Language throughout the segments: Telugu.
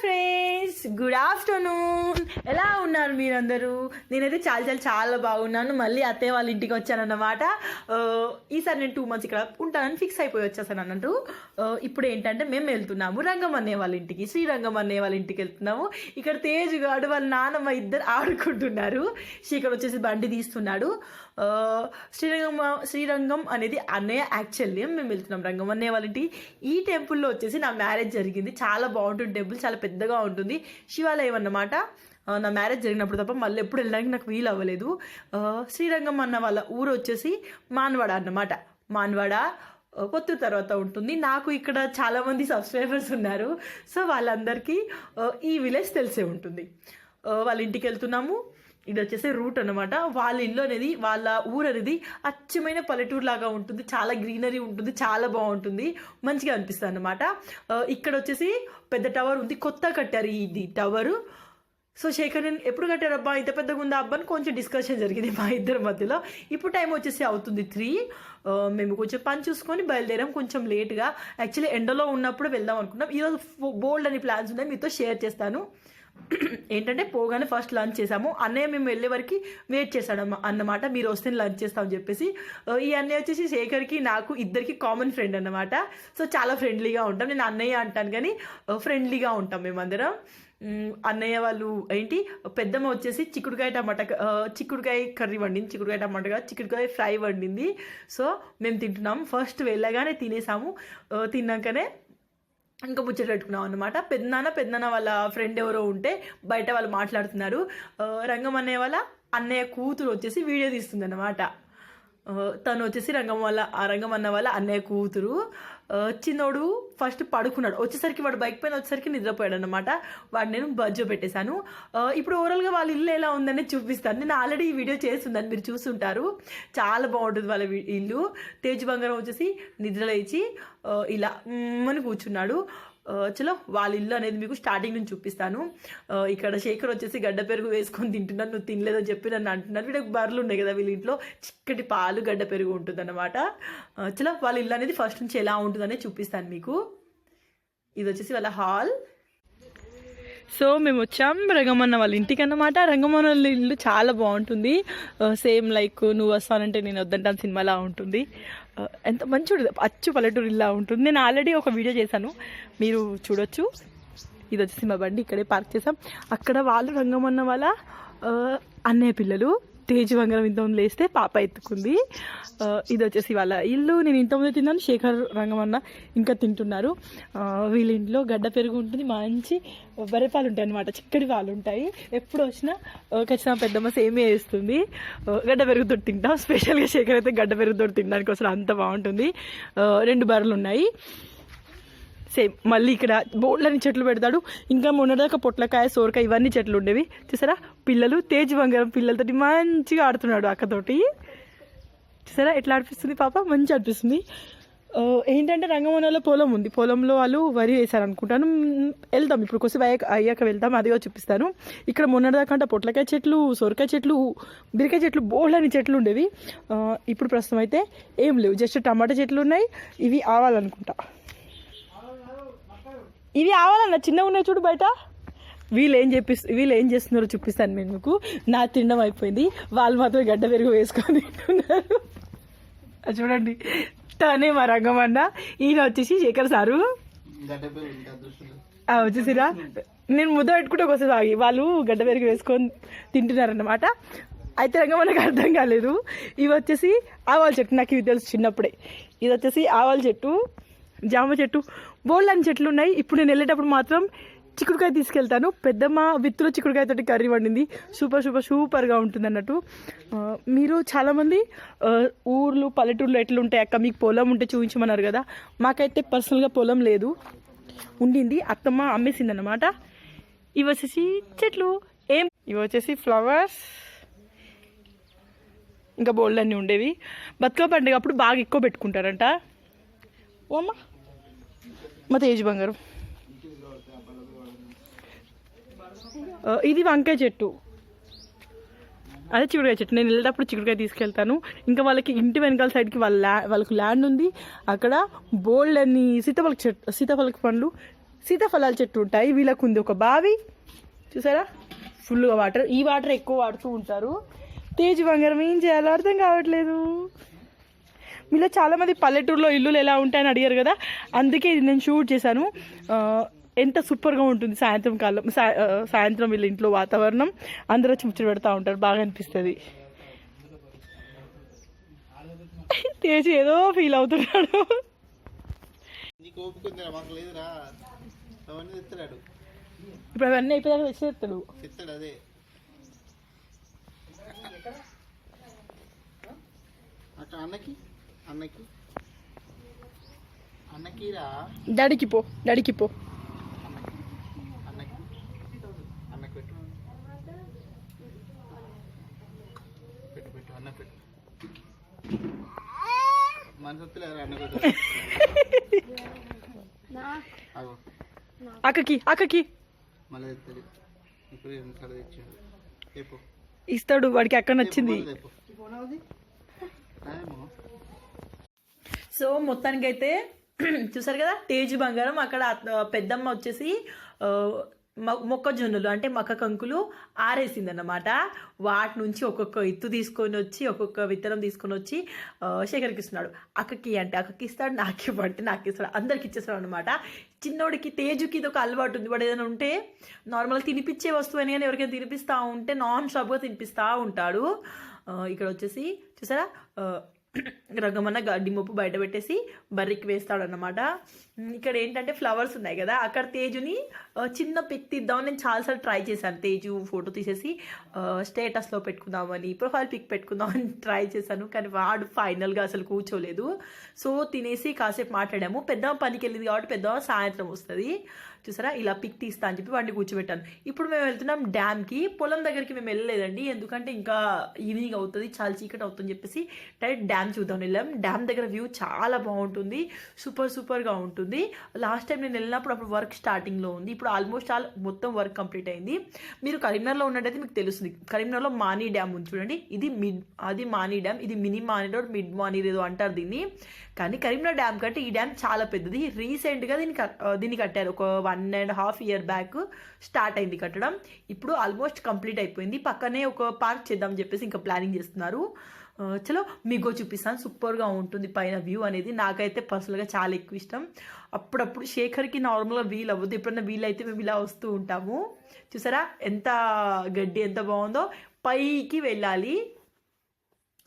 ఫ్రెండ్స్ గుడ్ ఆఫ్టర్నూన్ ఎలా ఉన్నారు మీరందరూ? నేనైతే చాలా చాలా చాలా బాగున్నాను. మళ్ళీ అత్తయ్య వాళ్ళ ఇంటికి వచ్చానన్నమాట. ఈసారి నేను టూ మంత్స్ ఇక్కడ ఉంటానని ఫిక్స్ అయిపోయి వచ్చేసాను అన్నట్టు. ఇప్పుడు ఏంటంటే మేము వెళ్తున్నాము రంగం అనే వాళ్ళ ఇంటికి శ్రీరంగం అనే వాళ్ళ ఇంటికి వెళ్తున్నాము. ఇక్కడ తేజ్ గాడు వాళ్ళ నాన్నమ్మ ఇద్దరు ఆడుకుంటున్నారు. శ్రీకర్ వచ్చేసి బండి తీస్తున్నాడు. శ్రీరంగం శ్రీరంగం అనేది అన్నయ్య యాక్చువల్లీ మేము వెళ్తున్నాం. రంగం అన్నయ్య వాళ్ళ ఇంటి. ఈ టెంపుల్లో వచ్చేసి నా మ్యారేజ్ జరిగింది. చాలా బాగుంటుంది టెంపుల్ చాలా పెద్దగా ఉంటుంది. శివాలయం అన్నమాట. నా మ్యారేజ్ జరిగినప్పుడు తప్ప మళ్ళీ ఎప్పుడు వెళ్ళడానికి నాకు వీలు అవ్వలేదు. శ్రీరంగం అన్న వాళ్ళ ఊరు వచ్చేసి మాన్వాడ అన్నమాట. మాన్వాడ కొత్త తర్వాత ఉంటుంది. నాకు ఇక్కడ చాలామంది సబ్స్క్రైబర్స్ ఉన్నారు. సో వాళ్ళందరికీ ఈ విలేజ్ తెలిసే ఉంటుంది. వాళ్ళ ఇంటికి వెళ్తున్నాము. ఇది వచ్చేసి రూట్ అనమాట వాళ్ళ ఇల్లు అనేది వాళ్ళ ఊరు అనేది అచ్చమైన పల్లెటూరు లాగా ఉంటుంది. చాలా గ్రీనరీ ఉంటుంది చాలా బాగుంటుంది. మంచిగా అనిపిస్తుంది అనమాట ఇక్కడ వచ్చేసి పెద్ద టవర్ ఉంది. కొత్త కట్టారు ఇది టవరు సో శేఖర్ నేను ఎప్పుడు కట్టారబ్బా ఇంత పెద్దగా ఉందా అబ్బా అని కొంచెం డిస్కషన్ జరిగింది మా ఇద్దరి మధ్యలో. ఇప్పుడు టైం వచ్చేసి అవుతుంది త్రీ మేము కొంచెం పని చూసుకొని బయలుదేరాం. కొంచెం లేట్గా యాక్చువల్లీ ఎండలో ఉన్నప్పుడు వెళ్దాం అనుకున్నాం. ఈరోజు బోల్డ్ అని ప్లాన్స్ ఉన్నాయి. మీతో షేర్ చేస్తాను. ఏంటంటే పోగానే ఫస్ట్ లంచ్ చేసాము అన్నయ్య మేము వెళ్ళే వరకు వెయిట్ చేశాడు అన్నమాట మీరు వస్తే లంచ్ చేస్తామని చెప్పేసి ఈ అన్నయ్య వచ్చేసి శేఖర్కి నాకు ఇద్దరికి కామన్ ఫ్రెండ్ అన్నమాట. సో చాలా ఫ్రెండ్లీగా ఉంటాం. నేను అన్నయ్య అంటాను కానీ ఫ్రెండ్లీగా ఉంటాం మేమందరం. అన్నయ్య వాళ్ళు ఏంటి పెద్దమ్మ వచ్చేసి చిక్కుడుకాయ టమాటా చిక్కుడుకాయ కర్రీ వండింది. చిక్కుడుకాయ టమాటా కాదు, చిక్కుడుకాయ ఫ్రై వండింది. సో మేము తింటున్నాం. ఫస్ట్ వెళ్ళగానే తినేసాము. తిన్నాకనే ఇంకా ముచ్చట పెట్టుకున్నాం అనమాట పెద్దనాన్న పెద్దనాన్న వాళ్ళ ఫ్రెండ్ ఎవరో ఉంటే బయట వాళ్ళు మాట్లాడుతున్నారు. రంగం అనే వాళ్ళ అన్నయ్య కూతురు వచ్చేసి వీడియో తీస్తుంది అనమాట తను వచ్చేసి రంగం వల్ల ఆ రంగం అన్న వాళ్ళ అన్నయ్య కూతురు. ఆ, చిన్నోడు ఫస్ట్ పడుకున్నాడు. వచ్చేసరికి వాడు బైక్ పైన వచ్చేసరికి నిద్రపోయాడు అనమాట వాడు నేను బజ్జో పెట్టేశాను. ఇప్పుడు ఓవరాల్గా వాళ్ళ ఇల్లు ఎలా ఉందని చూపిస్తాను. నేను ఆల్రెడీ ఈ వీడియో చేస్తుందని మీరు చూస్తుంటారు. చాలా బాగుంటుంది వాళ్ళ ఇల్లు. తేజ్ బంగారం వచ్చేసి నిద్రలేచి ఇలా అని కూర్చున్నాడు. చలో వాళ్ళ ఇల్లు అనేది మీకు స్టార్టింగ్ నుంచి చూపిస్తాను. ఇక్కడ శేఖర్ వచ్చేసి గడ్డ పెరుగు వేసుకొని తింటున్నాను నువ్వు తినలేదని చెప్పి నన్ను అంటున్నారు. వీళ్ళకి బర్రెలు ఉన్నాయి కదా వీళ్ళ ఇంట్లో చిక్కటి పాలు గడ్డ పెరుగు ఉంటుంది అనమాట చలో వాళ్ళ ఇల్లు అనేది ఫస్ట్ నుంచి ఎలా ఉంటుందనే చూపిస్తాను మీకు. ఇది వచ్చేసి వాళ్ళ హాల్ సో మేము వచ్చాం. రంగమన్న వాళ్ళ ఇంటికి అన్నమాట రంగమన్న వాళ్ళ ఇల్లు చాలా బాగుంటుంది. సేమ్ లైక్ నువ్వు వస్తానంటే నేను వద్దంటాను సినిమాలా ఉంటుంది. ఎంత మంచి అచ్చు పల్లెటూరు ఇలా ఉంటుంది. నేను ఆల్రెడీ ఒక వీడియో చేశాను. మీరు చూడొచ్చు. ఇది వచ్చేసి మా బండి. ఇక్కడే పార్క్ చేసాం అక్కడ వాళ్ళు రంగమన్న వాళ్ళ అన్నయ్య పిల్లలు తేజ్ వంగరం ఇంతకుముందు లేస్తే పాప ఎత్తుకుంది. ఇది వచ్చేసి వాళ్ళ ఇల్లు. నేను ఇంతకుముందు తిన్నాను. శేఖర్ రంగమన్న ఇంకా తింటున్నారు. వీళ్ళ ఇంట్లో గడ్డ పెరుగు ఉంటుంది. మంచి బర్రెపాలు ఉంటాయి అనమాట చిక్కడి పాలు ఉంటాయి. ఎప్పుడు వచ్చినా ఖచ్చితంగా పెద్దమ్మ సేమే వేస్తుంది గడ్డ పెరుగుతోటి తింటాం స్పెషల్గా శేఖర్ అయితే గడ్డ పెరుగుతోటి తినడానికి అసలు అంత బాగుంటుంది. రెండు బర్రెలు ఉన్నాయి. సేమ్ మళ్ళీ ఇక్కడ బోళ్ళని చెట్లు పెడతాడు. ఇంకా మొన్నదాకా పొట్లకాయ సోరకాయ ఇవన్నీ చెట్లు ఉండేవి. చూసారా? పిల్లలు తేజ్ బంగారం పిల్లలతోటి మంచిగా ఆడుతున్నాడు అక్కతోటి. చూసారా? ఎట్లా అనిపిస్తుంది పాప? మంచిగా అనిపిస్తుంది. ఏంటంటే రంగమనలో పొలం ఉంది. పొలంలో వాళ్ళు వరి వేశారు అనుకుంటాను వెళ్తాం ఇప్పుడు కొద్దిసేపు అయ్యాక అయ్యాక వెళ్తాం అదిగా చూపిస్తాను. ఇక్కడ మొన్నటిదాకా అంటే పొట్లకాయ చెట్లు సొరకాయ చెట్లు బీరకాయ చెట్లు బోళ్ళని చెట్లు ఉండేవి. ఇప్పుడు ప్రస్తుతం అయితే ఏం లేవు. జస్ట్ టమాటా చెట్లు ఉన్నాయి. ఇవి ఆవాలనుకుంటా. ఇవి ఆవాలన్న చిన్నగా ఉన్నాయి చూడు బయట. వీళ్ళు ఏం చెప్పి వీళ్ళు ఏం చేస్తున్నారో చూపిస్తాను నేను మీకు. నా తినడం అయిపోయింది. వాళ్ళు మాత్రం గడ్డ పెరుగు వేసుకొని తింటున్నారు. అది చూడండి. తనే మా రంగమన్న. ఈయన వచ్చేసి శేఖర్ సారు. వచ్చేసిరా? నేను ముద్ద పెట్టుకుంటే ఒకసారి ఆగి. వాళ్ళు గడ్డ పెరుగు వేసుకొని తింటున్నారన్నమాట. అయితే రంగమన్నకు అర్థం కాలేదు. ఇవి వచ్చేసి ఆవాల చెట్టు. నాకు ఇవి తెలుసు చిన్నప్పుడే. ఇది వచ్చేసి ఆవాల చెట్టు జామ చెట్టు. బోల్డ్ అని చెట్లు ఉన్నాయి ఇప్పుడు నేను వెళ్ళేటప్పుడు మాత్రం చిక్కుడుకాయ తీసుకెళ్తాను. పెద్దమ్మ విత్తులో చిక్కుడుకాయతోటి కర్రీ వండింది. సూపర్ సూపర్ సూపర్గా ఉంటుంది అన్నట్టు మీరు చాలామంది ఊర్లు పల్లెటూర్లు ఎట్లుంటాయి అక్క? మీకు పొలం ఉంటే చూపించమన్నారు కదా. మాకైతే పర్సనల్గా పొలం లేదు. ఉండింది. అత్తమ్మ అమ్మేసింది అనమాట ఇవి వచ్చేసి చెట్లు. ఏం? ఇవి వచ్చేసి ఫ్లవర్స్. ఇంకా బోల్డ్ అన్నీ ఉండేవి. బతుకమ్మ పండుగ అప్పుడు బాగా ఎక్కువ పెట్టుకుంటారంట. ఓ అమ్మ. మా తేజ్ బంగారం ఇది వంకాయ చెట్టు. అదే చిక్కుడుకాయ చెట్టు. నేను వెళ్ళేటప్పుడు చిక్కుడుకాయ తీసుకెళ్తాను. ఇంకా వాళ్ళకి ఇంటి వెనకాల సైడ్కి వాళ్ళ ల్యా వాళ్ళకి ల్యాండ్ ఉంది. అక్కడ బోల్డ్ అని సీతాఫలక చెట్టు సీతాఫలక పండ్లు సీతాఫలాల చెట్టు ఉంటాయి. వీళ్ళకు ఉంది ఒక బావి. చూసారా? ఫుల్గా వాటర్ ఈ వాటర్ ఎక్కువ వాడుతూ ఉంటారు. తేజ్ బంగారం ఏం చేయాలో అర్థం కావట్లేదు. మీలో చాలామంది పల్లెటూరులో ఇల్లులు ఎలా ఉంటాయని అడిగారు కదా అందుకే ఇది నేను షూట్ చేశాను. ఎంత సూపర్గా ఉంటుంది సాయంత్రం కాలం సాయంత్రం వీళ్ళ ఇంట్లో వాతావరణం. అందరూ వచ్చి ముచ్చట పెడతా ఉంటారు బాగా అనిపిస్తుంది. తేజ్ ఏదో ఫీల్ అవుతున్నాడు. ఇప్పుడు అవన్నీ అయిపోయాక తెచ్చేస్తాడు అన్నకి? అన్నకి? అన్నకి రా డాడీకి పో డాడీకి పో. అక్కకి అక్కకి. ఇస్తాడు వాడికి అక్క నచ్చింది. సో మొత్తానికైతే చూసారు కదా? తేజ్ బంగారం. అక్కడ పెద్దమ్మ వచ్చేసి మొక్కజొన్నలు అంటే మక్క కంకులు ఆరేసిందన్నమాట. వాటి నుంచి ఒక్కొక్క ఇత్తు తీసుకొని వచ్చి ఒక్కొక్క విత్తనం తీసుకొని వచ్చి శేఖర్కి ఇస్తున్నాడు అక్కకి అంటే అక్కకి ఇస్తాడు నాకు ఇవ్వంటే నాకు ఇస్తాడు అందరికి ఇచ్చేస్తాడు అనమాట చిన్నోడికి తేజుకి ఇది ఒక అలవాటు ఉంది. వాడు ఏదైనా ఉంటే నార్మల్గా తినిపించే వస్తువు అని కానీ ఎవరికైనా తినిపిస్తూ ఉంటే నాన్ స్టాప్గా తినిపిస్తూ ఉంటాడు. ఇక్కడ వచ్చేసి చూసారా? రంగమన్న గడ్డి మొప్పు బయట పెట్టేసి బర్రికి వేస్తాడనమాట ఇక్కడ ఏంటంటే ఫ్లవర్స్ ఉన్నాయి కదా అక్కడ తేజుని చిన్న పిక్ తీద్దామని నేను చాలాసార్లు ట్రై చేశాను. తేజు ఫోటో తీసేసి స్టేటస్లో పెట్టుకుందామని ప్రొఫైల్ పిక్ పెట్టుకుందామని ట్రై చేశాను కానీ వాడు ఫైనల్గా అసలు కూర్చోలేదు. సో తినేసి కాసేపు మాట్లాడాము. పెద్ద పనికి వెళ్ళింది కాబట్టి పెద్ద సాయంత్రం వస్తుంది. చూసారా? ఇలా పిక్ తీస్తా అని చెప్పి వాడిని కూర్చోబెట్టాను. ఇప్పుడు మేము వెళ్తున్నాం డ్యామ్కి పొలం దగ్గరికి మేము వెళ్ళలేదండి. ఎందుకంటే ఇంకా ఈవినింగ్ అవుతుంది చాలా చీకటి అవుతుంది చెప్పేసి డైరెక్ట్ డ్యామ్ చూద్దాం వెళ్ళాం. డ్యామ్ దగ్గర వ్యూ చాలా బాగుంటుంది. సూపర్ సూపర్గా ఉంటుంది. లాస్ట్ టైం నేను వెళ్ళినప్పుడు అప్పుడు వర్క్ స్టార్టింగ్లో ఉంది. ఇప్పుడు ఆల్మోస్ట్ ఆల్ మొత్తం వర్క్ కంప్లీట్ అయింది. మీరు కరీంనగర్లో ఉన్నట్టయితే మీకు తెలుస్తుంది. కరీంనగర్లో మానీ డ్యామ్ ఉంది చూడండి. ఇది మిడ్ అది మానీ డ్యామ్ ఇది mini money road mid money ఏదో అంటారు దీన్ని. కానీ కరీంనగర్ డ్యామ్ కంటే ఈ డ్యామ్ చాలా పెద్దది. రీసెంట్గా దీన్ని దీన్ని కట్టారు. ఒక one and half year back start అయింది కట్టడం. ఇప్పుడు ఆల్మోస్ట్ కంప్లీట్ అయిపోయింది. పక్కనే ఒక పార్క్ చేద్దాం చెప్పేసి ఇంకా ప్లానింగ్ చేస్తున్నారు. చలో మీకు చూపిస్తాను. సూపర్గా ఉంటుంది పైన వ్యూ అనేది. నాకైతే పర్సనల్గా చాలా ఎక్కువ ఇష్టం. అప్పుడప్పుడు శేఖర్కి నార్మల్గా వీల్ అవ్వదు. ఎప్పుడన్నా వీల్ అయితే మేము ఇలా వస్తూ ఉంటాము. చూసారా? ఎంత గడ్డి ఎంత బాగుందో. పైకి వెళ్ళాలి.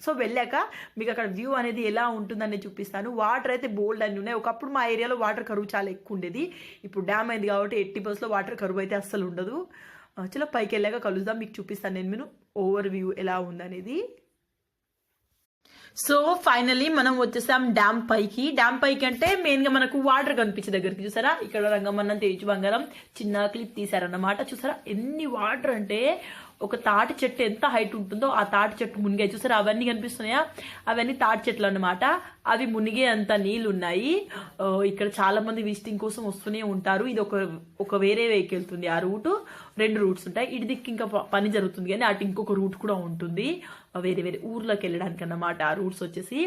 సో వెళ్ళాక మీకు అక్కడ వ్యూ అనేది ఎలా ఉంటుందని చూపిస్తాను. వాటర్ అయితే బోల్డ్ అన్ని ఉన్నాయి. ఒకప్పుడు మా ఏరియాలో వాటర్ కరువు చాలా ఎక్కువ ఉండేది. ఇప్పుడు డ్యామ్ అయింది కాబట్టి ఎట్టి బస్లో వాటర్ కరువు అయితే అస్సలు ఉండదు. ఆ, చలో పైకి వెళ్ళాక కలుద్దాం. మీకు చూపిస్తాను నేను. మీను ఓవర్ వ్యూ ఎలా ఉందనేది. సో ఫైనలీ మనం వచ్చేసాం డ్యామ్ పైకి. డ్యామ్ పైకి అంటే మెయిన్గా మనకు వాటర్ కనిపించే దగ్గరికి చూసారా? ఇక్కడ రంగమన్నం తేజు బంగారం చిన్న క్లిప్ తీసారన్నమాట చూసారా? ఎన్ని వాటర్ అంటే ఒక తాటి చెట్టు ఎంత హైట్ ఉంటుందో ఆ తాటి చెట్టు మునిగే చూసారు అవన్నీ కనిపిస్తున్నాయా? అవన్నీ తాటి చెట్లు అన్నమాట. అవి మునిగే అంత నీళ్ళు ఉన్నాయి ఇక్కడ చాలా మంది విజిటింగ్ కోసం వస్తూనే ఉంటారు. ఇది ఒక ఒక వేరే వెహికల్ వెళ్తుంది. ఆ రూట్ రెండు రూట్స్ ఉంటాయి. ఇటు దిక్కు ఇంకా ప- పని జరుగుతుంది కానీ అటు ఇంకొక రూట్ కూడా ఉంటుంది. వేరే వేరే ఊర్లోకి వెళ్ళడానికి అన్నమాట. ఆ రూట్స్ వచ్చేసి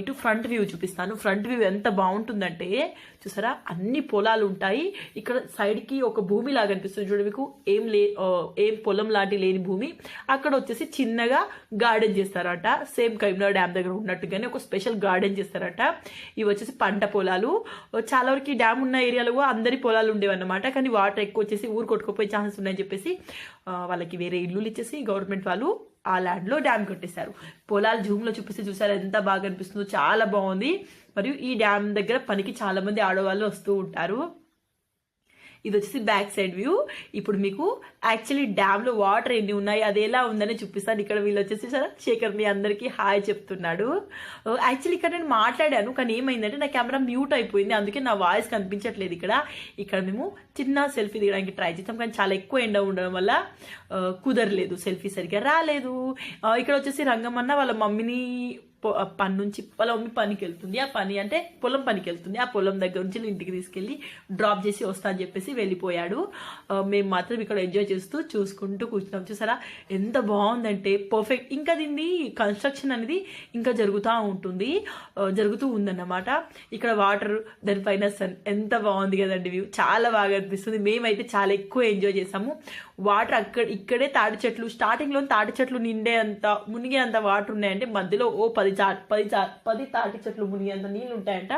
ఇటు ఫ్రంట్ వ్యూ చూపిస్తాను. ఫ్రంట్ వ్యూ ఎంత బాగుంటుందంటే చూసారా? అన్ని పొలాలు ఉంటాయి. ఇక్కడ సైడ్కి ఒక భూమి లాగా అనిపిస్తుంది చూడండి మీకు. ఏం లే ఏం పొలం లాంటి లేని భూమి. అక్కడ వచ్చేసి చిన్నగా గార్డెన్ చేస్తారట. సేమ్ కరీంనగర్ డ్యామ్ దగ్గర ఉన్నట్టుగానే ఒక స్పెషల్ గార్డెన్ చేస్తారట. ఇవి వచ్చేసి పంట పొలాలు. చాలా వరకు డ్యామ్ ఉన్న ఏరియాలో కూడా అందరి పొలాలు ఉండేవన్నమాట కానీ వాటర్ ఎక్కువ వచ్చేసి ఊరు కొట్టుకుపోయే ఛాన్సెస్ ఉన్నాయని చెప్పేసి వాళ్ళకి వేరే ఇల్లులు ఇచ్చేసి గవర్నమెంట్ వాళ్ళు ఆ ల్యాండ్లో డ్యామ్ కట్టేశారు. పొలాలు జూమ్లో చూపిస్తే చూసారు ఎంత బాగా అనిపిస్తుందో చాలా బాగుంది. మరియు ఈ డ్యామ్ దగ్గర పనికి చాలా మంది ఆడవాళ్ళు వస్తూ ఉంటారు. ఇది వచ్చేసి బ్యాక్ సైడ్ వ్యూ ఇప్పుడు మీకు యాక్చువల్లీ డ్యామ్లో వాటర్ ఎన్ని ఉన్నాయి అది ఎలా ఉందని చూపిస్తాను. ఇక్కడ వీళ్ళు వచ్చేసి శేఖర్ మీ అందరికీ హాయ్ చెప్తున్నాడు. Uh, యాక్చువల్లీ ఇక్కడ నేను మాట్లాడాను కానీ ఏమైందంటే నా కెమెరా మ్యూట్ అయిపోయింది అందుకే నా వాయిస్ కనిపించట్లేదు ఇక్కడ. ఇక్కడ మేము చిన్న సెల్ఫీ దిగడానికి ట్రై చేస్తాం కానీ చాలా ఎక్కువ ఎండ ఉండడం వల్ల uh, కుదరలేదు. సెల్ఫీ సరిగ్గా రాలేదు. Uh, ఇక్కడ వచ్చేసి రంగమన్న వాళ్ళ మమ్మీని పని నుంచి పొలం పనికి వెళ్తుంది. ఆ పని అంటే పొలం పనికి వెళ్తుంది. ఆ పొలం దగ్గర నుంచి నేను ఇంటికి తీసుకెళ్ళి డ్రాప్ చేసి వస్తా అని చెప్పేసి వెళ్ళిపోయాడు. మేము మాత్రం ఇక్కడ ఎంజాయ్ చేస్తూ చూసుకుంటూ కూర్చున్నాం. చూసారా? ఎంత బాగుందంటే పర్ఫెక్ట్ ఇంకా దీన్ని కన్స్ట్రక్షన్ అనేది ఇంకా జరుగుతూ ఉంటుంది. జరుగుతూ ఉందన్నమాట. ఇక్కడ వాటర్ దానిపైన సన్ ఎంత బాగుంది కదండి వ్యూ చాలా బాగా అనిపిస్తుంది. మేమైతే చాలా ఎక్కువ ఎంజాయ్ చేసాము. వాటర్ అక్కడ ఇక్కడే తాటి చెట్లు స్టార్టింగ్లో తాటి చెట్లు నిండే అంత మునిగే అంత వాటర్ ఉన్నాయంటే మధ్యలో ఓ పది చా పది చా పది తాటి చెట్లు మునిగే అంత నీళ్ళు ఉంటాయంట.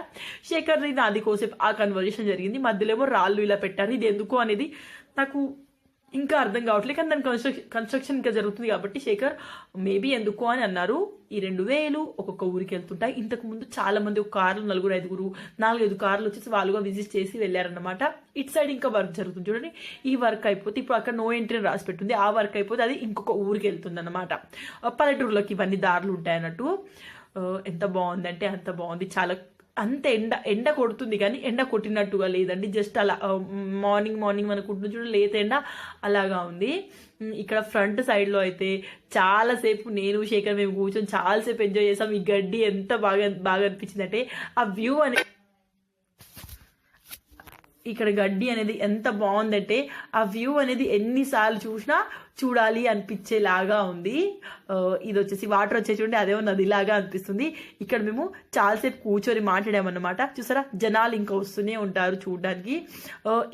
శేఖర్ నాది కోసేపు ఆ కన్వర్జేషన్ జరిగింది. మధ్యలో ఏమో రాళ్ళు ఇలా పెట్టారు. ఇది ఎందుకు అనేది నాకు ఇంకా అర్థం కావట్లేదు. కానీ దాని కన్స్ట్రక్షన్ కన్స్ట్రక్షన్ ఇంకా జరుగుతుంది కాబట్టి శేఖర్ మేబీ ఎందుకు అని అన్నారు. ఈ రెండు వేలు ఒక్కొక్క ఊరికి వెళ్తుంటాయి. ఇంతకు ముందు చాలా మంది ఒక కార్లు నలుగురు ఐదుగురు నాలుగైదు కార్లు వచ్చేసి వాళ్ళుగా విజిట్ చేసి వెళ్ళారనమాట ఇటు సైడ్ ఇంకా వర్క్ జరుగుతుంది. చూడండి ఈ వర్క్ అయిపోతే ఇప్పుడు అక్కడ నో ఎంట్రీ అని రాసి పెట్టుంది. ఆ వర్క్ అయిపోతే అది ఇంకొక ఊరికి వెళ్తుంది అనమాట పల్లెటూరులోకి ఇవన్నీ దారులు ఉంటాయి అన్నట్టు ఎంత బాగుందంటే అంత బాగుంది. చాలా అంత ఎండ ఎండ కొడుతుంది కానీ ఎండ కొట్టినట్టుగా లేదండి. జస్ట్ అలా మార్నింగ్ మార్నింగ్ మనకు ఉంటుంది చూడ లేత ఎండ అలాగా ఉంది. ఇక్కడ ఫ్రంట్ సైడ్లో అయితే చాలాసేపు నేను శేఖర్ మేము కూర్చొని చాలాసేపు ఎంజాయ్ చేసాం. ఈ గడ్డి ఎంత బాగా బాగా అనిపించింది అంటే ఆ వ్యూ అనేది ఇక్కడ గడ్డి అనేది ఎంత బాగుందంటే ఆ వ్యూ అనేది ఎన్నిసార్లు చూసినా చూడాలి అనిపించేలాగా ఉంది. ఇది వచ్చేసి వాటర్ వచ్చే అదే అదేమో నదిలాగా అనిపిస్తుంది. ఇక్కడ మేము చాలాసేపు కూర్చొని మాట్లాడామన్నమాట. చూసారా? జనాలు ఇంకా వస్తూనే ఉంటారు చూడడానికి.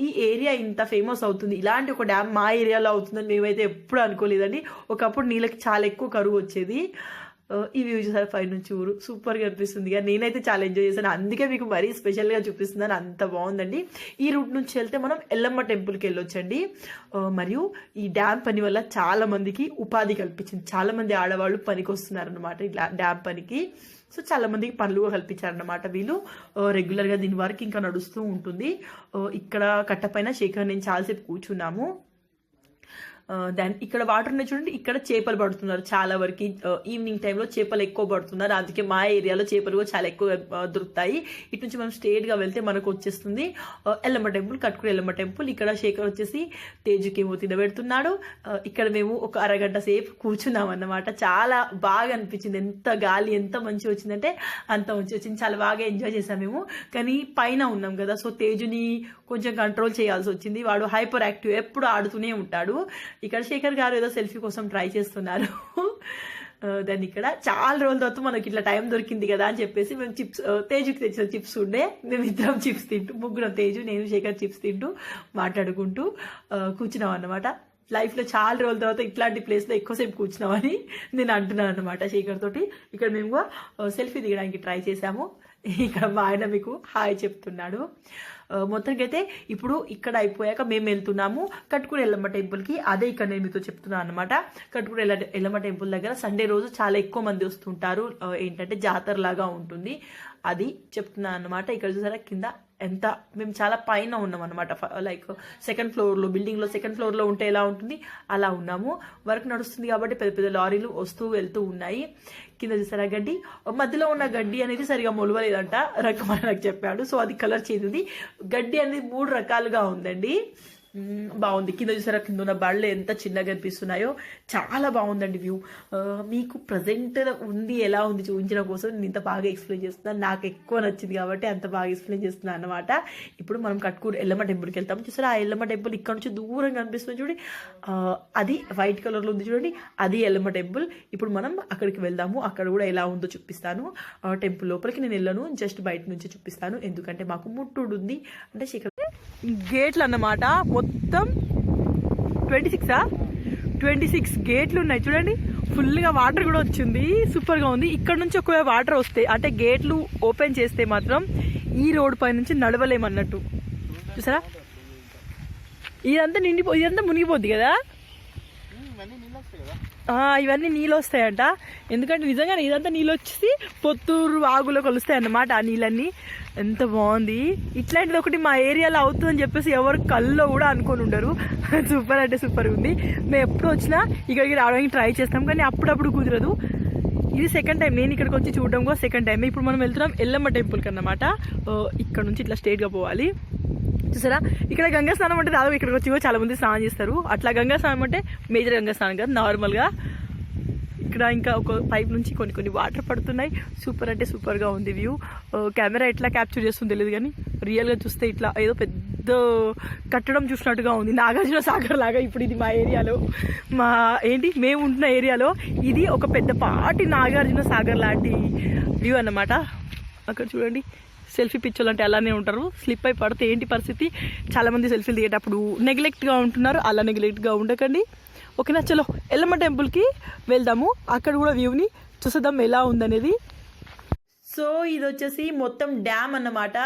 ఈ ఏరియా ఇంత ఫేమస్ అవుతుంది. ఇలాంటి ఒక డ్యామ్ మా ఏరియాలో అవుతుందని మేమైతే ఎప్పుడు అనుకోలేదండి. ఒకప్పుడు నీళ్ళకి చాలా ఎక్కువ కరువు వచ్చేది. ఇవి ఈ చూసారు? పై నుంచి ఊరు. సూపర్గా అనిపిస్తుంది. నేనైతే చాలా ఎంజాయ్ చేశాను. అందుకే మీకు మరీ స్పెషల్గా చూపిస్తున్నాను. అంత బాగుందండి. ఈ రూట్ నుంచి వెళ్తే మనం ఎల్లమ్మ టెంపుల్కి వెళ్ళొచ్చండి. మరియు ఈ డ్యామ్ పని వల్ల చాలా మందికి ఉపాధి కల్పించింది. చాలా మంది ఆడవాళ్ళు పనికి వస్తున్నారు అనమాట ఇలా డ్యామ్ పనికి. సో చాలా మందికి పనులు కల్పించారన్నమాట వీళ్ళు. రెగ్యులర్గా దీని వరకు ఇంకా నడుస్తూ ఉంటుంది. ఇక్కడ కట్టపైన శేఖర్ నేను చాలాసేపు కూర్చున్నాము. దాని ఇక్కడ వాటర్ ఉన్నాయి చూడండి ఇక్కడ చేపలు పడుతున్నారు చాలా వరకు. ఈవినింగ్ టైంలో చేపలు ఎక్కువ పడుతున్నారు. అందుకే మా ఏరియాలో చేపలు కూడా చాలా ఎక్కువ దొరుకుతాయి. ఇటు నుంచి మనం straight వెళ్తే మనకు వచ్చేస్తుంది ఎల్లమ్మ టెంపుల్ కట్టుకుని ఎల్లమ్మ టెంపుల్. ఇక్కడ శేఖర్ వచ్చేసి తేజుకి ఏమో తినబెడుతున్నాడు ఇక్కడ మేము ఒక అరగంట సేపు కూర్చున్నాం అన్నమాట. చాలా బాగా అనిపించింది. ఎంత గాలి ఎంత మంచి వచ్చిందంటే అంత మంచి వచ్చింది. చాలా బాగా ఎంజాయ్ చేసాం మేము. కానీ పైన ఉన్నాం కదా సో తేజుని కొంచెం కంట్రోల్ చేయాల్సి వచ్చింది. వాడు హైపర్ యాక్టివ్ ఎప్పుడు ఆడుతూనే ఉంటాడు. ఇక్కడ శేఖర్ గారు ఏదో సెల్ఫీ కోసం ట్రై చేస్తున్నారు. Uh, దాన్ని ఇక్కడ చాలా రోజుల తర్వాత మనకి ఇట్లా టైం దొరికింది కదా అని చెప్పేసి మేము చిప్స్ uh, తేజుకి తెచ్చిన చిప్స్ ఉండే. మేము ఇద్దరం చిప్స్ తింటూ ముగ్గురం తేజు నేను శేఖర్ చిప్స్ తింటూ మాట్లాడుకుంటూ uh, కూర్చున్నాం అన్నమాట. లైఫ్లో చాలా రోజుల తర్వాత ఇట్లాంటి ప్లేస్లో ఎక్కువసేపు కూర్చున్నామని నేను అంటున్నాను అనమాట శేఖర్ తోటి. ఇక్కడ మేము సెల్ఫీ దిగడానికి ట్రై చేసాము ఇక్కడ మా ఆయన మీకు హాయ్ చెప్తున్నాడు. మొత్తానికి అయితే ఇప్పుడు ఇక్కడ అయిపోయాక మేము వెళ్తున్నాము. కట్టుకుని ఎల్లమ్మ టెంపుల్కి అదే ఇక్కడ నేను మీతో చెప్తున్నాను అనమాట కట్టుకుని ఎల్ల ఎల్లమ్మ టెంపుల్ దగ్గర సండే రోజు చాలా ఎక్కువ మంది వస్తుంటారు. ఏంటంటే జాతర లాగా ఉంటుంది. అది చెప్తున్నాను అనమాట ఇక్కడ చూసారా? కింద ఎంత మేము చాలా పైన ఉన్నాం అనమాట లైక్ సెకండ్ ఫ్లోర్లో బిల్డింగ్లో సెకండ్ ఫ్లోర్లో ఉంటే ఎలా ఉంటుంది? అలా ఉన్నాము. వర్క్ నడుస్తుంది కాబట్టి పెద్ద పెద్ద లారీలు వస్తూ వెళ్తూ ఉన్నాయి. కింద చూసారా గడ్డి? మధ్యలో ఉన్న గడ్డి అనేది సరిగా మొలవలేదంట రకమైన నాకు చెప్పాడు. సో అది కలర్ చేంజ్ ఉంది గడ్డి అనేది మూడు రకాలుగా ఉందండి. బాగుంది. కింద చూసారా? కింద ఉన్న బళ్ళు ఎంత చిన్నగా అనిపిస్తున్నాయో. చాలా బాగుందండి వ్యూ. మీకు ప్రజెంట్ ఉంది ఎలా ఉంది చూపించడం కోసం నేను ఇంత బాగా ఎక్స్ప్లెయిన్ చేస్తున్నాను నాకు ఎక్కువ నచ్చింది కాబట్టి అంత బాగా ఎక్స్ప్లెయిన్ చేస్తున్నాను అనమాట ఇప్పుడు మనం కట్టుకూరు ఎల్లమ్మ టెంపుల్కి వెళ్తాం. చూసారా? ఆ ఎల్లమ్మ టెంపుల్ ఇక్కడ నుంచి దూరంగా కనిపిస్తుంది చూడండి. అది వైట్ కలర్లో ఉంది చూడండి. అది ఎల్లమ్మ టెంపుల్ ఇప్పుడు మనం అక్కడికి వెళ్దాము. అక్కడ కూడా ఎలా ఉందో చూపిస్తాను. ఆ టెంపుల్ లోపలికి నేను వెళ్ళను. జస్ట్ బయట నుంచి చూపిస్తాను. ఎందుకంటే మాకు ముట్టుడు ఉంది. అంటే శిఖర్ గేట్లు అన్నమాట మొత్తం ట్వంటీ సిక్సా? ట్వంటీ సిక్స్ గేట్లు ఉన్నాయి చూడండి ఫుల్గా వాటర్ కూడా వచ్చింది. సూపర్గా ఉంది. ఇక్కడ నుంచి ఒకవేళ వాటర్ వస్తే అంటే గేట్లు ఓపెన్ చేస్తే మాత్రం ఈ రోడ్ పై నుంచి నడవలేమన్నట్టు. చూసారా? ఇదంతా నిండిపో ఇదంతా మునిగిపోద్ది కదా? ఇవన్నీ నీళ్ళు వస్తాయి వస్తాయంట ఎందుకంటే నిజంగానే ఇదంతా నీళ్ళు వచ్చేసి పొత్తూరు వాగులో కలుస్తాయి అన్నమాట ఆ నీళ్ళన్నీ. ఎంత బాగుంది. ఇట్లాంటిది ఒకటి మా ఏరియాలో అవుతుందని చెప్పేసి ఎవరు కల్లో కూడా అనుకొని ఉండరు. సూపర్ అంటే సూపర్ ఉంది. మేము ఎప్పుడు వచ్చినా ఇక్కడికి రావడానికి ట్రై చేస్తాం కానీ అప్పుడప్పుడు కుదరదు. ఇది సెకండ్ టైం నేను ఇక్కడికి వచ్చి చూడడం కూడా సెకండ్ టైం ఇప్పుడు మనం వెళ్తున్నాం ఎల్లమ్మ టెంపుల్కి అన్నమాట. ఇక్కడ నుంచి ఇట్లా స్ట్రేట్గా పోవాలి. చూసారా? ఇక్కడ గంగా స్నానం అంటే దాదాపు ఇక్కడికి వచ్చి చాలా మంది స్నానం చేస్తారు. అట్లా గంగా స్నానం అంటే మేజర్ గంగా స్నానం కాదు నార్మల్గా. ఇక్కడ ఇక్కడ ఇంకా ఒక పైప్ నుంచి కొన్ని కొన్ని వాటర్ పడుతున్నాయి. సూపర్ అంటే సూపర్గా ఉంది వ్యూ. కెమెరా ఎట్లా క్యాప్చర్ చేస్తుందో తెలియదు కానీ రియల్గా చూస్తే ఇట్లా ఏదో పెద్ద కట్టడం చూసినట్టుగా ఉంది. నాగార్జున సాగర్ లాగా ఇప్పుడు ఇది మా ఏరియాలో. మా ఏంటి? మేము ఉంటున్న ఏరియాలో ఇది ఒక పెద్ద పాటి నాగార్జున సాగర్ లాంటి వ్యూ అన్నమాట. అక్కడ చూడండి సెల్ఫీ పిచ్చోళ్ళు అంటే అలానే ఉంటారు. స్లిప్ అయి పడితే ఏంటి పరిస్థితి? చాలామంది సెల్ఫీలు దిగేటప్పుడు నెగ్లెక్ట్గా ఉంటున్నారు. అలా నెగ్లెక్ట్గా ఉండకండి. ఓకేనా? చలో ఎల్లమ్మ టెంపుల్కి వెళ్దాము. అక్కడ కూడా వ్యూని చూసేద్దాం ఎలా ఉందనేది. సో ఇది వచ్చేసి మొత్తం డ్యామ్ అన్నమాట.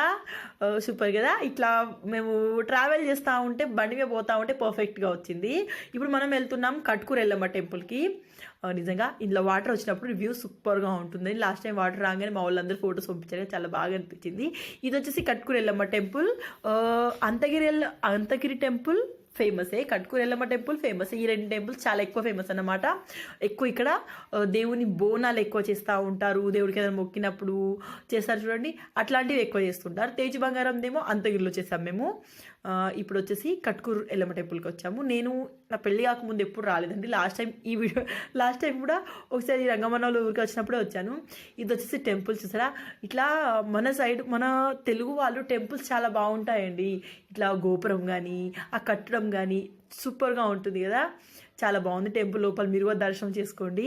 సూపర్ కదా? ఇట్లా మేము ట్రావెల్ చేస్తూ ఉంటే బండి మీద పోతా ఉంటే పర్ఫెక్ట్గా వచ్చింది. ఇప్పుడు మనం వెళ్తున్నాం కట్కూరు ఎల్లమ్మ టెంపుల్కి. నిజంగా ఇందులో వాటర్ వచ్చినప్పుడు వ్యూ సూపర్గా ఉంటుంది. లాస్ట్ టైం వాటర్ రాగానే మా వాళ్ళందరూ ఫొటోస్ పంపించారు చాలా బాగా అనిపించింది. ఇది వచ్చేసి కట్కూరు ఎల్లమ్మ టెంపుల్. అంతగిరి వెళ్ళ అంతగిరి టెంపుల్. ఫేమసే కట్కూరెల్లమ్మ టెంపుల్ ఫేమస్ ఈ రెండు టెంపుల్స్ చాలా ఎక్కువ ఫేమస్ అన్నమాట. ఎక్కువ ఇక్కడ దేవుని బోనాలు ఎక్కువ చేస్తూ ఉంటారు. దేవుడికి ఏదైనా మొక్కినప్పుడు చేస్తారు చూడండి. అట్లాంటివి ఎక్కువ చేస్తుంటారు. తేజ్ బంగారం దేమో అంతగిరిలో చేసాం మేము. ఇప్పుడు వచ్చేసి కట్కూరు ఎల్లమ్మ టెంపుల్కి వచ్చాము నేను నా పెళ్ళి కాకముందు ఎప్పుడు రాలేదండి. లాస్ట్ టైం ఈ వీడియో లాస్ట్ టైం కూడా ఒకసారి రంగమన్నోళ్ళ ఊరికి వచ్చినప్పుడే వచ్చాను. ఇది వచ్చేసి టెంపుల్స్ చూసారా? ఇట్లా మన సైడ్ మన తెలుగు వాళ్ళు టెంపుల్స్ చాలా బాగుంటాయండి. ఇట్లా గోపురం కానీ ఆ కట్టడం కానీ సూపర్గా ఉంటుంది కదా. చాలా బాగుంది టెంపుల్. లోపల మీరు కూడా దర్శనం చేసుకోండి.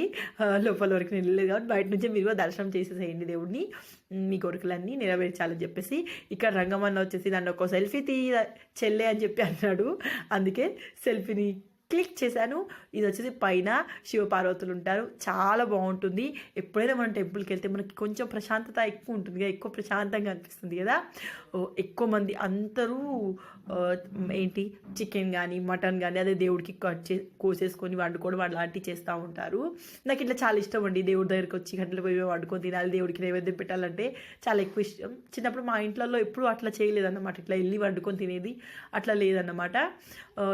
లోపల వరకు నేను వెళ్ళలేదు కాబట్టి బయట నుంచే మీరు కూడా దర్శనం చేసేసేయండి దేవుడిని మీ కోరికలన్నీ నెరవేర్చాలని చెప్పేసి ఇక్కడ రంగమన్న వచ్చేసి నన్ను ఒక సెల్ఫీ తీ చెల్లె అని చెప్పి అన్నాడు. అందుకే సెల్ఫీని క్లిక్ చేశాను. ఇది వచ్చేసి పైన శివపార్వతులు ఉంటారు. చాలా బాగుంటుంది. ఎప్పుడైనా మనం టెంపుల్కి వెళ్తే మనకి కొంచెం ప్రశాంతత ఎక్కువ ఉంటుంది కదా ఎక్కువ ప్రశాంతంగా అనిపిస్తుంది కదా. ఓ, ఎక్కువ మంది అందరూ ఏంటి చికెన్ కానీ మటన్ కానీ అదే దేవుడికి కట్ చే కోసేసుకొని వండుకోవడం అలాంటివి చేస్తూ ఉంటారు. నాకు ఇట్లా చాలా ఇష్టం అండి దేవుడి దగ్గరికి వచ్చి గంటలు పోయి వండుకొని తినాలి దేవుడికి నైవేద్యం పెట్టాలంటే చాలా ఎక్కువ ఇష్టం. చిన్నప్పుడు మా ఇంట్లో ఎప్పుడూ అట్లా చేయలేదన్నమాట. ఇట్లా వెళ్ళి వండుకొని తినేది అట్లా లేదన్నమాట.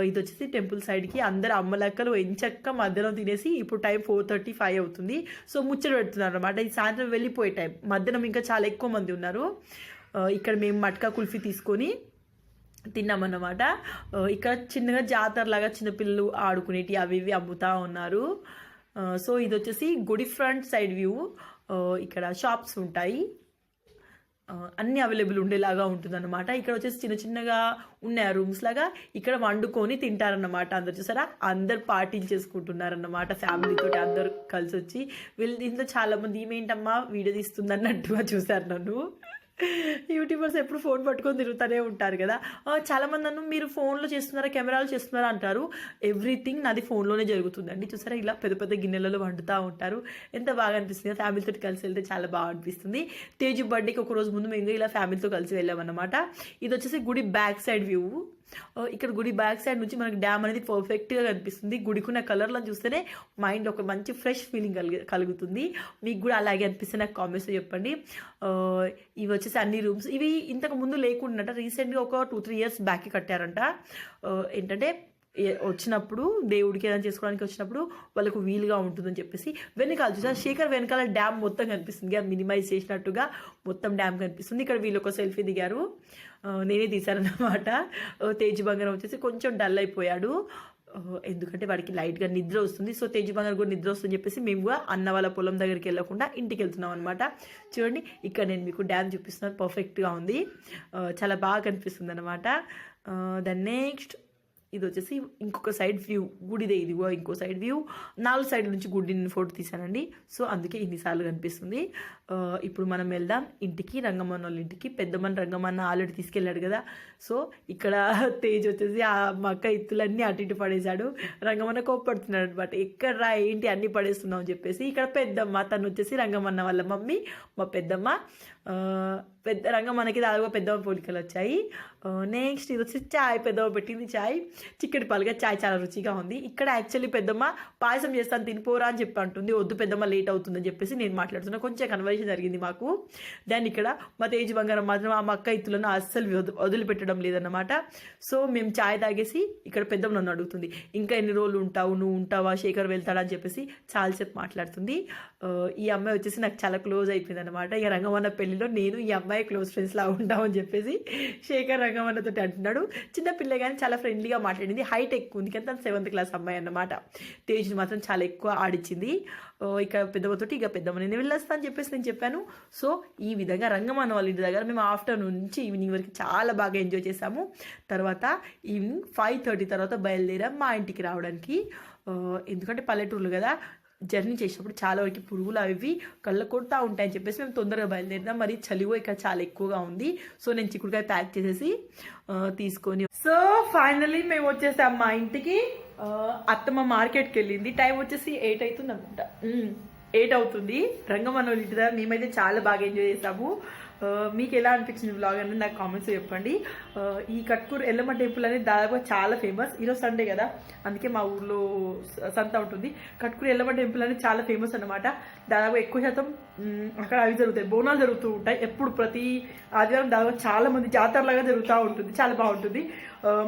ఇది వచ్చేసి టెంపుల్ సైడ్కి అందరు అమ్మలక్కలు ఎంచక్క మధ్యలో తినేసి ఇప్పుడు టైం ఫోర్ థర్టీ ఫైవ్ అవుతుంది. సో ముచ్చట పెడుతున్నారు అనమాట ఈ సాయంత్రం వెళ్ళిపోయే టైం. మధ్యాహ్నం ఇంకా చాలా ఎక్కువ మంది ఉన్నారు. ఇక్కడ మేము మట్కా కుల్ఫీ తీసుకొని తిన్నామన్నమాట. ఇక్కడ చిన్నగా జాతరలాగా చిన్నపిల్లలు ఆడుకునేటి అవి ఇవి అమ్ముతా ఉన్నారు. సో ఇది వచ్చేసి గుడి ఫ్రంట్ సైడ్ వ్యూ. ఇక్కడ షాప్స్ ఉంటాయి. అన్ని అవైలబుల్ ఉండేలాగా ఉంటుందన్నమాట. ఇక్కడ వచ్చేసి చిన్న చిన్నగా ఉన్నాయి రూమ్స్ లాగా. ఇక్కడ వండుకొని తింటారన్నమాట అందరు. చూసారా? అందరు పార్టీలు చేసుకుంటున్నారన్నమాట. ఫ్యామిలీతో అందరు కలిసి వచ్చి వీళ్ళు దీంట్లో చాలామంది ఈమెంటమ్మా వీడియో తీస్తుంది అన్నట్టుగా చూసారు నన్ను. యూట్యూబర్స్ ఎప్పుడు ఫోన్ పట్టుకొని తిరుగుతూనే ఉంటారు కదా. చాలామంది చాలా నన్ను మీరు ఫోన్లో చేస్తున్నారా కెమెరాలు చేస్తున్నారా? అంటారు. ఎవ్రీథింగ్ నాది ఫోన్లోనే జరుగుతుందండి. చూసారా ఇలా పెద్ద పెద్ద గిన్నెలలో వండుతూ ఉంటారు. ఎంత బాగా అనిపిస్తుంది ఫ్యామిలీతో కలిసి వెళ్తే చాలా బాగా అనిపిస్తుంది. తేజు బర్త్డేకి ఒక రోజు ముందు మేము ఇలా ఫ్యామిలీతో కలిసి వెళ్ళామన్నమాట. ఇది వచ్చేసి గుడి బ్యాక్ సైడ్ వ్యూ. ఇక్కడ గుడి బ్యాక్ సైడ్ నుంచి మనకి డ్యామ్ అనేది పర్ఫెక్ట్గా కనిపిస్తుంది. గుడికున్న కలర్లో చూస్తేనే మైండ్ ఒక మంచి ఫ్రెష్ ఫీలింగ్ కలిగి కలుగుతుంది. మీకు కూడా అలాగే అనిపిస్తే నాకు కామెంట్స్ చెప్పండి. ఇవి వచ్చేసి అన్ని రూమ్స్ ఇవి ఇంతకు ముందు లేకుండా రీసెంట్గా ఒక టూ త్రీ ఇయర్స్ బ్యాక్ కట్టారంట. ఏంటంటే వచ్చినప్పుడు దేవుడికి ఏదైనా చేసుకోవడానికి వచ్చినప్పుడు వాళ్ళకు వీలుగా ఉంటుందని చెప్పేసి. వెనకాల చూసారు శేఖర్ వెనకాల డ్యామ్ మొత్తం కనిపిస్తుంది. మినిమైజ్ చేసినట్టుగా మొత్తం డ్యామ్ కనిపిస్తుంది. ఇక్కడ వీళ్ళు ఒక సెల్ఫీ దిగారు. నేనే తీశానన్నమాట. తేజ్ బంగారం వచ్చేసి కొంచెం డల్ అయిపోయాడు. ఎందుకంటే వాడికి లైట్గా నిద్ర వస్తుంది. సో తేజ్ బంగారం కూడా నిద్ర వస్తుందని చెప్పేసి మేము కూడా అన్న వాళ్ళ పొలం దగ్గరికి వెళ్ళకుండా ఇంటికి వెళ్తున్నాం అనమాట చూడండి ఇక్కడ నేను మీకు డ్యామ్ చూపిస్తున్నాను. పర్ఫెక్ట్గా ఉంది. చాలా బాగా కనిపిస్తుంది అనమాట దెన్ నెక్స్ట్ ఇది వచ్చేసి ఇంకొక సైడ్ వ్యూ గుడిదే ఇదిగో ఇంకో సైడ్ వ్యూ. నాలుగు సైడ్ నుంచి గుడిని ఫోటో తీశానండి. సో అందుకే ఇన్నిసార్లు కనిపిస్తుంది. ఇప్పుడు మనం వెళ్దాం. ఇంటికి రంగమన్న వాళ్ళ ఇంటికి. పెద్దమ్మని రంగమన్న ఆల్రెడీ తీసుకెళ్ళాడు కదా. సో ఇక్కడ తేజ్ వచ్చేసి ఆ మక్క ఇత్తులన్నీ అటు ఇటు పడేశాడు. రంగమన్న కోప్పడుతున్నాడు అనమాట. ఎక్కడ రా ఏంటి అన్ని పడేస్తున్నావు? అని చెప్పేసి. ఇక్కడ పెద్దమ్మ తను వచ్చేసి రంగమన్న వాళ్ళ మమ్మీ మా పెద్దమ్మ. పెద్ద పెద్ద మనకి దాదాపు పెద్ద పోలికలు వచ్చాయి. నెక్స్ట్ ఇది వచ్చి చాయ్ పెద్దమ్మ పెట్టింది చాయ్. చిక్కటి పాలుగా చాయ్ చాలా రుచిగా ఉంది. ఇక్కడ యాక్చువల్లీ పెద్దమ్మ పాయసం చేస్తాను తినిపోరా అని చెప్పి అంటుంది. వద్దు పెద్దమ్మ లేట్ అవుతుందని చెప్పేసి నేను మాట్లాడుతున్నా. కొంచెం కన్వర్జేషన్ జరిగింది మాకు. దాన్ని ఇక్కడ మా తేజ్ బంగారం మాత్రం ఆ మక్క ఇత్తులను అస్సలు వద- వదిలిపెట్టడం లేదన్నమాట. సో మేము చాయ్ తాగేసి ఇక్కడ పెద్దమ్మ నన్ను అడుగుతుంది ఇంకా ఎన్ని రోజులు ఉంటావు? నువ్వు ఉంటావా? శేఖర్ వెళ్తాడా? అని చెప్పేసి చాలాసేపు మాట్లాడుతుంది. ఈ అమ్మాయి వచ్చేసి నాకు చాలా క్లోజ్ అయిపోయింది అనమాట ఇక రంగమన్న పెళ్ళి పెళ్ళిలో నేను ఈ అమ్మాయి క్లోజ్ ఫ్రెండ్స్ లా ఉంటామని చెప్పేసి శేఖర్ రంగమన్నతో అంటున్నాడు. చిన్న పిల్ల కానీ చాలా ఫ్రెండ్లీగా మాట్లాడింది. హైట్ ఎక్కువ ఉంది కానీ తను సెవెంత్ క్లాస్ అమ్మాయి అన్నమాట. తేజ్ని మాత్రం చాలా ఎక్కువ ఆడిచ్చింది ఇక పెద్దమ్మతోటి ఇక పెద్దమ్మ నేను వెళ్ళొస్తా అని చెప్పేసి నేను చెప్పాను. సో ఈ విధంగా రంగమన్న వాళ్ళ ఇంటి దగ్గర మేము ఆఫ్టర్నూన్ నుంచి ఈవినింగ్ వరకు చాలా బాగా ఎంజాయ్ చేసాము తర్వాత ఈవినింగ్ ఫైవ్ థర్టీ తర్వాత బయలుదేరాం మా ఇంటికి రావడానికి. ఎందుకంటే పల్లెటూర్లు కదా జర్నీ చేసినప్పుడు చాలా వరకు పురుగులు అవి కళ్ళ కొడతా ఉంటాయని చెప్పేసి మేము తొందరగా బయలుదేరినాం. మరి చలివో ఇక్కడ చాలా ఎక్కువగా ఉంది. సో నేను చిక్కుడుకాయ ప్యాక్ చేసేసి తీసుకొని సో ఫైనలీ మేము వచ్చేసాం మా ఇంటికి. అత్తమ్మ మార్కెట్కి వెళ్ళింది. టైం వచ్చేసి ఎయిట్ అవుతుంది అనుకుంటా ఎయిట్ అవుతుంది. రంగమన్న ఇంటి దగ్గర మేమైతే చాలా బాగా ఎంజాయ్ చేసాము. మీకు ఎలా అనిపించింది బ్లాగ్ అనేది నాకు కామెంట్స్ చెప్పండి. ఈ కట్కూర్ ఎల్లమ్మ టెంపుల్ అనేది దాదాపు చాలా ఫేమస్ ఈరోజు సండే కదా? అందుకే మా ఊర్లో సంత ఉంటుంది. కట్కూర్ ఎల్లమ్మ టెంపుల్ అనేది చాలా ఫేమస్ అన్నమాట. దాదాపు ఎక్కువ శాతం అక్కడ అవి జరుగుతాయి. బోనాలు జరుగుతూ ఉంటాయి. ఎప్పుడు ప్రతి ఆదివారం దాదాపు చాలా మంది జాతరలాగా జరుగుతూ ఉంటుంది. చాలా బాగుంటుంది.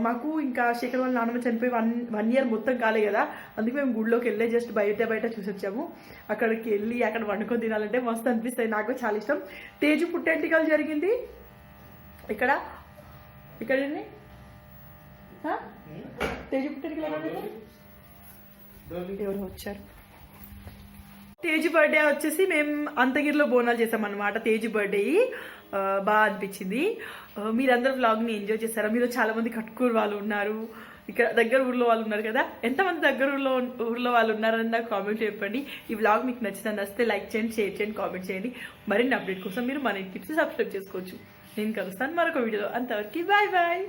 మాకు ఇంకా శేఖర్ వాళ్ళ నాన్నమ్మ చనిపోయి వన్ వన్ ఇయర్ మొత్తం కాలే కదా. అందుకే మేము గుడిలోకి వెళ్ళే జస్ట్ బయట బయట చూసి వచ్చాము అక్కడికి వెళ్ళి అక్కడ వండుకొని తినాలంటే మస్తు అనిపిస్తాయి. నాకు చాలా ఇష్టం. తేజు పుట్టెంటికలు జరిగింది. ఇక్కడ ఇక్కడ తేజు పుట్టెంటికలు ఎవరు వచ్చారు? తేజు బర్త్డే వచ్చేసి మేము అంతగిరిలో బోనాలు చేసాం అనమాట తేజు బర్త్డే బాగా అనిపించింది. మీరందరూ వ్లాగ్ని ఎంజాయ్ చేశారా? మీరు చాలా మంది కట్టుకూరు వాళ్ళు ఉన్నారు. ఇక్కడ దగ్గర ఊర్లో వాళ్ళు ఉన్నారు కదా? ఎంతమంది దగ్గర ఊర్లో ఊర్లో వాళ్ళు ఉన్నారని నాకు కామెంట్ చెప్పండి. ఈ వ్లాగ్ మీకు నచ్చిందని నచ్చితే లైక్ చేయండి షేర్ చేయండి కామెంట్ చేయండి. మరిన్ని అప్డేట్ కోసం మీరు మన ఇంటికి సబ్స్క్రైబ్ చేసుకోవచ్చు. నేను కలుస్తాను మరొక వీడియోలో. అంతవరకు బాయ్ బాయ్.